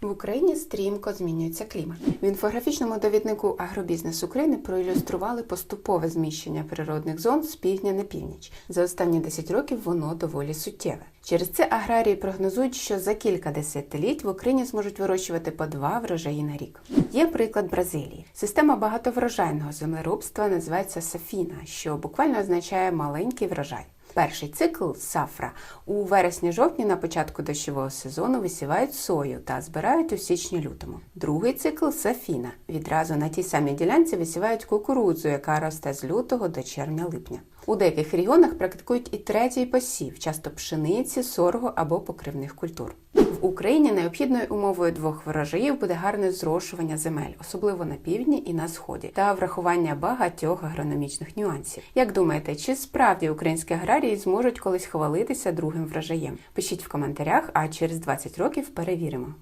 В Україні стрімко змінюється клімат. В інфографічному довіднику Агробізнес України проілюстрували поступове зміщення природних зон з півдня на північ. За останні 10 років воно доволі суттєве. Через це аграрії прогнозують, що за кілька десятиліть в Україні зможуть вирощувати по два врожаї на рік. Є приклад Бразилії. Система багатоврожайного землеробства називається Сафіна, що буквально означає маленький врожай. Перший цикл сафра у вересні-жовтні на початку дощового сезону висівають сою та збирають у січні-лютому. Другий цикл сафіна. Відразу на тій самій ділянці висівають кукурудзу, яка росте з лютого до червня-липня. У деяких регіонах практикують і третій посів, часто пшениці, сорго або покривних культур. В Україні необхідною умовою двох врожаїв буде гарне зрошування земель, особливо на півдні і на сході, та врахування багатьох агрономічних нюансів. Як думаєте, чи справді українські аграрії зможуть колись хвалитися другим врожаєм? Пишіть в коментарях, а через 20 років перевіримо.